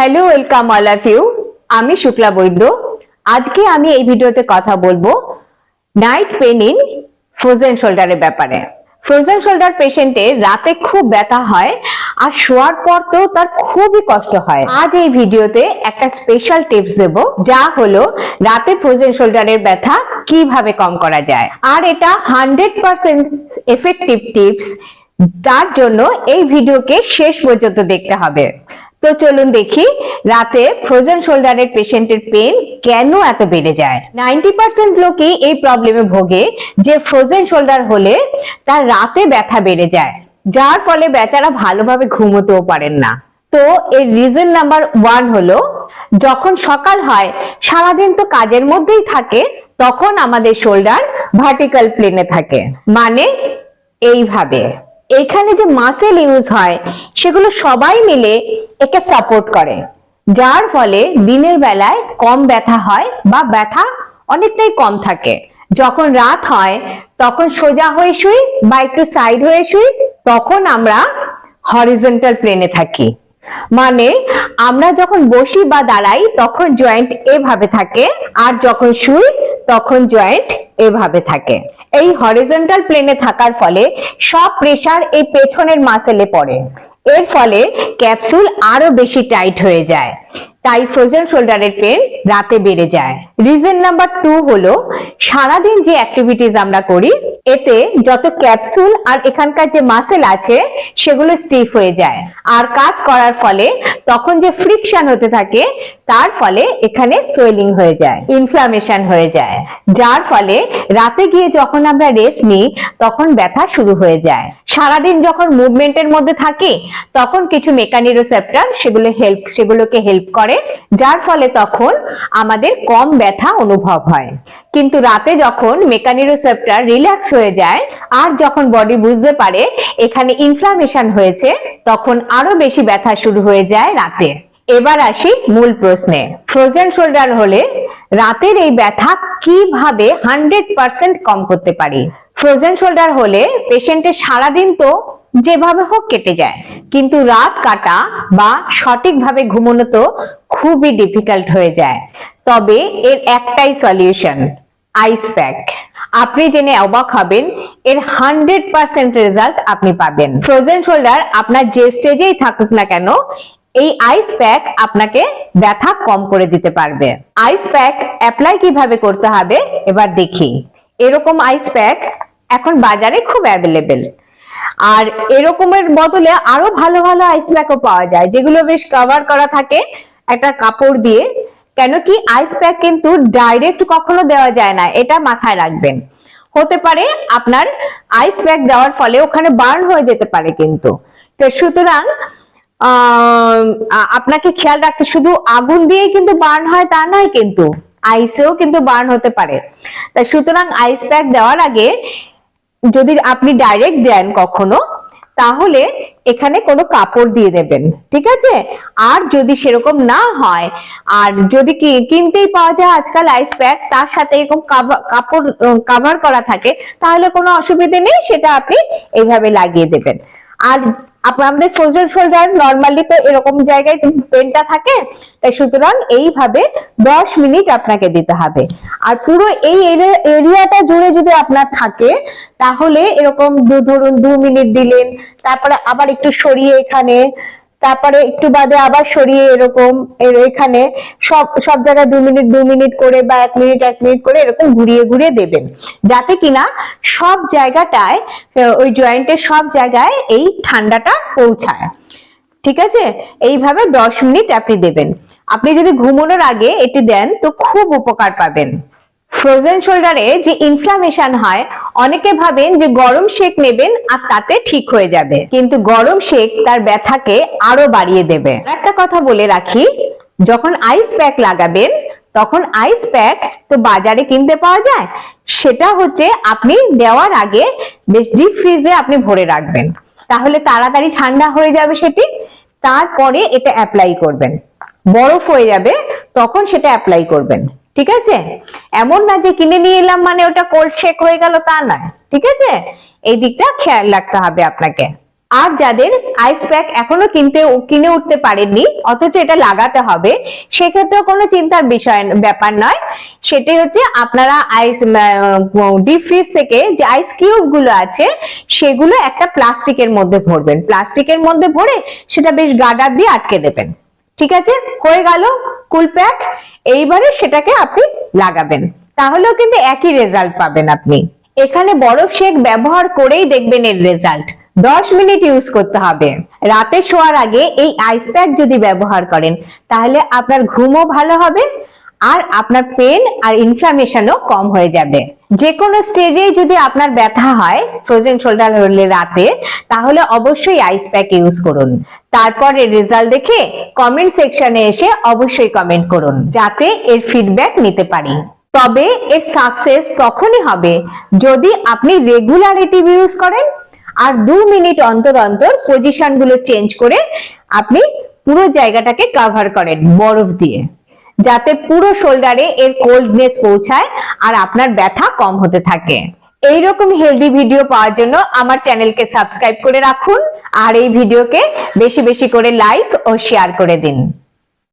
Hello welcome all of you আমি শুক্লা বৈদ্য। আজকে আমি এই ভিডিওতে কথা বলব নাইট পেন ইন ফ্রোজেন শোল্ডারের ব্যাপারে। ফ্রোজেন শোল্ডার পেশেন্টের রাতে খুব ব্যথা হয় আর শোয়ার পর তো তার খুবই কষ্ট হয়। আজ এই ভিডিওতে একটা স্পেশাল টিপস দেব, যা হলো রাতে ফ্রোজেন শোল্ডারের ব্যথা কীভাবে কম করা যায়। আর এটা হান্ড্রেড পার্সেন্ট এফেক্টিভ টিপস তার জন্য এই ভিডিওকে শেষ পর্যন্ত দেখতে হবে। তো চলুন দেখি, রাতে ফ্রোজেন শোল্ডারের পেশেন্টের পেন কেন এত বেড়ে যায়? নাইনটি পার্সেন্ট লোকই এই প্রবলেমে ভোগে, যে ফ্রোজেন শোল্ডার হলে তার রাতে ব্যথা বেড়ে যায়। যার ফলে বেচারা ভালোভাবে ঘুমোতেও পারেন না। তো এর রিজন নাম্বার ওয়ান হলো, যখন সকাল হয়, সারাদিন তো কাজের মধ্যেই থাকে, তখন আমাদের শোল্ডার ভার্টিক্যাল প্লেনে থাকে। মানে এইভাবে। এখানে যে মাসেল ইউজ হয়, সেগুলো সবাই মিলে একে সাপোর্ট করে। যার ফলে দিনের বেলায় কম ব্যথা হয় বা ব্যথা অনেকটাই কম থাকে। যখন রাত হয়, তখন সোজা হয়ে শুই বা একটু সাইড হয়ে শুই, তখন আমরা হরিজেন্টাল প্লেনে থাকি। মানে আমরা যখন বসি বা দাঁড়াই, তখন জয়েন্ট এভাবে থাকে। আর যখন শুই, তখন জয়েন্ট এভাবে থাকে। এই হরিজন্টাল প্লেনে থাকার ফলে সব প্রেসার এই পেছনের মাসেলে পড়ে। এর ফলে ক্যাপসুল আরও বেশি টাইট হয়ে যায়। তাই ফ্রোজেন শোল্ডারের পেন রাতে বেড়ে যায়। রিজন নাম্বার টু হলো, সারাদিন যে অ্যাক্টিভিটিস আমরা করি এতে যত ক্যাপসুল আর এখানকার যে মাসেল আছে, সেগুলো স্টিফ হয়ে যায়। আর কাজ করার ফলে তখন যে ফ্রিকশন হতে থাকে, তার ফলে এখানে সোয়েলিং হয়ে যায় ইনফ্লামেশন হয়ে যায়। যার ফলে রাতে গিয়ে যখন আমরা রেস্ট নিই, তখন ব্যথা শুরু হয়ে যায়। সারাদিন যখন মুভমেন্টের মধ্যে থাকি, তখন কিছু মেকানিরোসেপ্টার সেগুলো হেল্প সেগুলোকে হেল্প করে, যার ফলে তখন আমাদের কম ব্যথা অনুভব হয়। কিন্তু রাতে যখন মেকানিরোসেপ্টার রিল্যাক্স হয়ে যায়, আর যখন বডি বুঝতে পারে এখানে ইনফ্লামেশন হয়েছে, তখন আরও বেশি ব্যথা শুরু হয়ে যায় রাতে। এবার আসি মূল প্রশ্নে। ফ্রোজেন শোল্ডার হলে রাতের এই ব্যথা কীভাবে হান্ড্রেড পার্সেন্ট কম করতে পারি? ফ্রোজেন শোল্ডার হলে পেশেন্টের সারাদিন তো যেভাবে হোক কেটে যায়, কিন্তু রাত কাটা বা সঠিকভাবে ঘুমানো তো খুবই ডিফিকাল্ট হয়ে যায়। তবে এর একটাই সলিউশন আইস প্যাক আপনি জেনে অবাক হবেন, এর হান্ড্রেড পার্সেন্ট রেজাল্ট আপনি পাবেন। ফ্রোজেন শোল্ডার আপনার যে স্টেজেই থাকুক না কেন, এই আইস প্যাক আপনাকে ব্যথা কম করে দিতে পারবে। আইস প্যাক অ্যাপ্লাই কীভাবে করতে হবে, এবার দেখি। এরকম আইস প্যাক এখন বাজারে খুব অ্যাভেলেবেল আর এরকমের বদলে আরও ভালো ভালো আইস প্যাকও পাওয়া যায়, যেগুলো বেশ কভার করা থাকে। একটা কাপড় দিয়ে কেন কি আইস প্যাক কিন্তু ডাইরেক্ট কখনো দেওয়া যায় না, এটা মাথায় রাখবেন। হতে পারে আপনার আইস প্যাক দেওয়ার ফলে ওখানে বার্ন হয়ে যেতে পারে কিন্তু। তো সুতরাং আপনাকে খেয়াল রাখতে শুধু আগুন দিয়েই কিন্তু বার্ন হয় তা নয় কিন্তু আইসেও কিন্তু বার্ন হতে পারে। তাই সুতরাং আইস প্যাক দেওয়ার আগে যদি আপনি ডাইরেক্ট দেন কখনো, তাহলে এখানে কোনো কাপড় দিয়ে দেবেন, ঠিক আছে? আর যদি সেরকম না হয়, আর যদি কিনতেই পাওয়া যায় আজকাল আইস প্যাক তার সাথে এরকম কাপড় কাভার করা থাকে, তাহলে কোনো অসুবিধে নেই, সেটা আপনি এইভাবে লাগিয়ে দেবেন। আর আমাদের ফ্রোজেন শোল্ডার নর্মালি তো এরকম জায়গায় পেনটা থাকে, তাই সুতরাং এইভাবে দশ মিনিট আপনাকে দিতে হবে। আর পুরো এই এরিয়াটা জুড়ে যদি আপনার থাকে, তাহলে এরকম ধরুন দু মিনিট দিলেন, তারপরে আবার একটু সরিয়ে এখানে তারপরে একটু বাদে আবার সরিয়ে এরকম এর এখানে সব সব জায়গায় দু মিনিট দু মিনিট করে বা এক মিনিট এক মিনিট করে এরকম ঘুরিয়ে ঘুরিয়ে দেবেন। যাতে কিনা সব জায়গাটায় ওই জয়েন্টের সব জায়গায় এই ঠান্ডাটা পৌঁছায়। ঠিক আছে? এইভাবে দশ মিনিট আপনি দেবেন। আপনি যদি ঘুমানোর আগে এটি দেন, তো খুব উপকার পাবেন। ফ্রোজেন শোল্ডারে যে ইনফ্লামেশন হয়, অনেকে ভাবেন যে গরম শেক নেবেন আর তাতে ঠিক হয়ে যাবে। কিন্তু গরম শেক তার ব্যথাকে আরও বাড়িয়ে দেবে। একটা কথা বলে রাখি, যখন আইস প্যাক লাগাবেন, তখন আইস প্যাক তো বাজারে কিনতে পাওয়া যায়। সেটা হচ্ছে আপনি দেওয়ার আগে বেশ ডিপ ফ্রিজে আপনি ভরে রাখবেন। তাহলে তাড়াতাড়ি ঠান্ডা হয়ে যাবে সেটি, তারপরে এটা অ্যাপ্লাই করবেন। বরফ হয়ে যাবে, তখন সেটা অ্যাপ্লাই করবেন। ঠিক আছে? এমন না যে কিনে নিয়ে এলাম মানে ওটা কোল্ড শেক হয়ে গেল, তা নয়। ঠিক আছে? এই দিকটা খেয়াল রাখতে হবে আপনাকে। আর যাদের আইস প্যাক এখনও কিনতে কিনে উঠতে পারেননি, অথচ এটা লাগাতে হবে, সেক্ষেত্রেও কোনো চিন্তার বিষয় ব্যাপার নয়। সেটাই হচ্ছে আপনারা আইস ডিপ ফ্রিজ থেকে যে আইস কিউবগুলো আছে, সেগুলো একটা প্লাস্টিকের মধ্যে ভরবেন। প্লাস্টিকের মধ্যে ভরে সেটা বেশ গাডার দিয়ে আটকে দেবেন। ঠিক আছে? হয়ে গেল কুল প্যাক। এইবারে সেটাকে আপনি লাগাবেন। তাহলেও কিন্তু একই রেজাল্ট পাবেন আপনি। এখানে বরফ শেক ব্যবহার করেই দেখবেন এর রেজাল্ট দশ মিনিট ইউজ করতে হবে। রাতে শোয়ার আগে এই আইস প্যাক যদি ব্যবহার করেন, তাহলে আপনার ঘুমও ভালো হবে আর আপনার পেন আর ইনফ্লামেশনও কম হয়ে যাবে। যে কোনো স্টেজে যদি আপনার ব্যথা হয় ফ্রোজেন শোল্ডার হলে রাতে, তাহলে অবশ্যই আইস প্যাক ইউজ করুন। তারপর এর রেজাল্ট দেখে কমেন্ট সেকশনে এসে অবশ্যই কমেন্ট করুন, যাতে এর ফিডব্যাক নিতে পারি। তবে এর সাকসেস তখনই হবে যদি আপনি রেগুলারিটি ইউজ করেন আর দু মিনিট অন্তর অন্তর পজিশনগুলো চেঞ্জ করে আপনি পুরো জায়গাটাকে কভার করেন বরফ দিয়ে, যাতে পুরো শোল্ডারে এর কোল্ডনেস পৌঁছায় আর আপনার ব্যথা কম হতে থাকে। এইরকম হেলদি ভিডিও পাওয়ার জন্য আমার চ্যানেলকে সাবস্ক্রাইব করে রাখুন আর এই ভিডিওকে বেশি বেশি করে লাইক ও শেয়ার করে দিন।